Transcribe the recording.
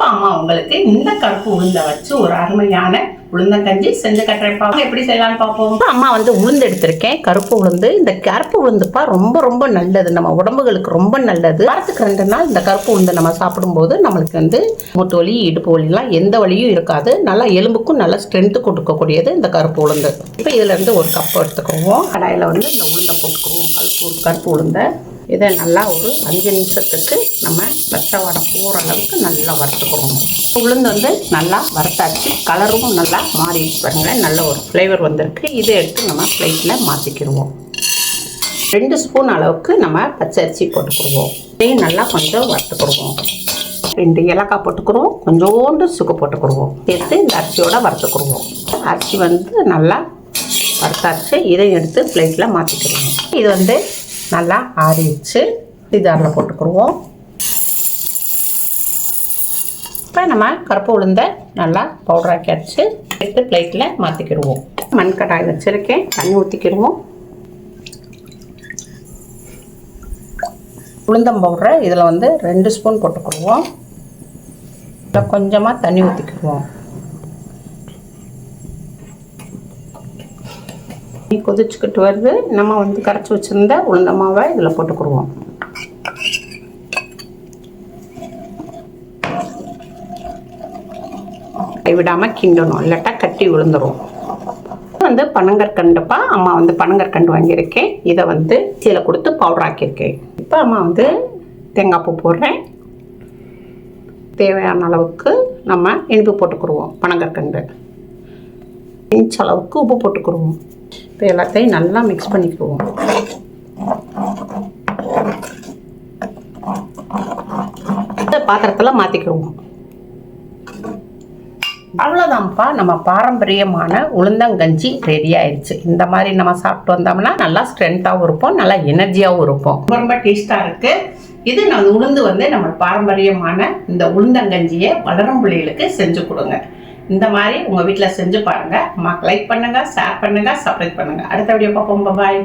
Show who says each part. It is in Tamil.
Speaker 1: இப்போ அம்மா உங்களுக்கு இந்த கருப்பு உளுந்தை வச்சு ஒரு அருமையான உளுந்தங்கஞ்சி செஞ்சு கட்டுறேன் பாப்போம். எப்படி செய்யலாம்னு பார்ப்போம்
Speaker 2: அம்மா வந்து உளுந்து எடுத்திருக்கேன். கருப்பு உளுந்து. இந்த கருப்பு உளுந்துப்பா ரொம்ப ரொம்ப நல்லது. நம்ம உடம்புகளுக்கு ரொம்ப நல்லது. வாரத்துக்கு ரெண்டு நாள் இந்த கருப்பு உளுந்து நம்ம சாப்பிடும்போது நம்மளுக்கு வந்து மூட்டு வலி இடுப்பு வலிலாம் எந்த வலியும் இருக்காது. நல்லா எலும்புக்கும் நல்லா ஸ்ட்ரென்த்து கொடுக்கக்கூடியது இந்த கருப்பு உளுந்து. இப்போ இதுலேருந்து ஒரு கப் எடுத்துக்குவோம். கடாயில் வந்து இந்த உளுந்தை போட்டுக்குவோம். கருப்பு கருப்பு உளுந்தை. இதை நல்லா ஒரு அஞ்சு நிமிஷத்துக்கு நம்ம பச்சை வடை போகிற அளவுக்கு நல்லா வறுத்துக்கிறோம் உளுந்து வந்து நல்லா வறுத்தாச்சு. கலரும் நல்லா மாறிடுச்சு பாருங்களேன் நல்ல ஒரு ஃப்ளேவர் வந்திருக்கு. இதை எடுத்து நம்ம பிளேட்டில் மாற்றிக்கிடுவோம் ரெண்டு ஸ்பூன் அளவுக்கு நம்ம பச்சரிசி போட்டுக்கிடுவோம் இதையும் நல்லா கொஞ்சம் வறுத்துக்கிடுவோம் ரெண்டு ஏலக்காய் போட்டுக்கிறோம். கொஞ்சோண்டு சுக்கு போட்டுக்கிடுவோம் சேர்த்து இந்த அரிசியோடு வறுத்துக்கிடுவோம் அரிசி வந்து நல்லா வறுத்தாச்சு. இதையும் எடுத்து பிளேட்டில் மாற்றிக்கிடுவோம் இது வந்து நல்லா ஆறிடுச்சு. இதாரில் போட்டுக்கிடுவோம் இப்போ நம்ம கருப்பு உளுந்தை நல்லா பவுடர் ஆக்கியாச்சு எடுத்து பிளேட்டில் மாற்றிக்கிடுவோம் மண் கடாய் வச்சுருக்கேன். தண்ணி ஊற்றிக்கிடுவோம் உளுந்தம் பவுடரை இதில் வந்து ரெண்டு ஸ்பூன் போட்டுக்கிடுவோம். இதில் கொஞ்சமாக தண்ணி ஊற்றிக்கிடுவோம் கொதிச்சுக்கிட்டு வருது. நம்ம வந்து கரைச்சி வச்சுருந்த உளுந்த மாவை இதில் போட்டுக்கிடுவோம். கைவிடாமல் கிண்டணும். இல்லாட்டா கட்டி விழுந்துடும் வந்து பனங்கற்கண்டுப்பா அம்மா வந்து பனங்கற்கண்டு வாங்கியிருக்கேன். இதை வந்து சீலை கொடுத்து பவுடர் ஆக்கியிருக்கேன். இப்போ அம்மா வந்து தேங்காய் பூ போடுறேன். தேவையான அளவுக்கு நம்ம இனிப்பு போட்டுக்கிடுவோம். பனங்கற்கண்டு இன்ச் அளவுக்கு உப்பு போட்டுக்கிடுவோம். இப்போ எல்லாத்தையும் நல்லா மிக்ஸ் பண்ணிக்கிடுவோம். பாத்திரத்தில் மாற்றிக்கிடுவோம் அவ்வளோதான்ப்பா நம்ம பாரம்பரியமான உளுந்தங்கஞ்சி ரெடி ஆயிடுச்சு இந்த மாதிரி நம்ம சாப்பிட்டு வந்தோம்னா நல்லா ஸ்ட்ரென்த்தாகவும் இருப்போம் நல்லா எனர்ஜியாகவும் இருப்போம்.
Speaker 1: ரொம்ப ரொம்ப டேஸ்ட்டாக இருக்குது இது நான் உளுந்து வந்து நம்ம பாரம்பரியமான இந்த உளுந்தங்கஞ்சியை வளரும் பிள்ளைகளுக்கு செஞ்சு கொடுங்க. இந்த மாதிரி உங்கள் வீட்டில் செஞ்சு பாருங்கள் அம்மாக்கு லைக் பண்ணுங்க ஷேர் பண்ணுங்க சப்ஸ்கிரைப் பண்ணுங்க. அடுத்த வீடியோ பார்ப்போம். பாய்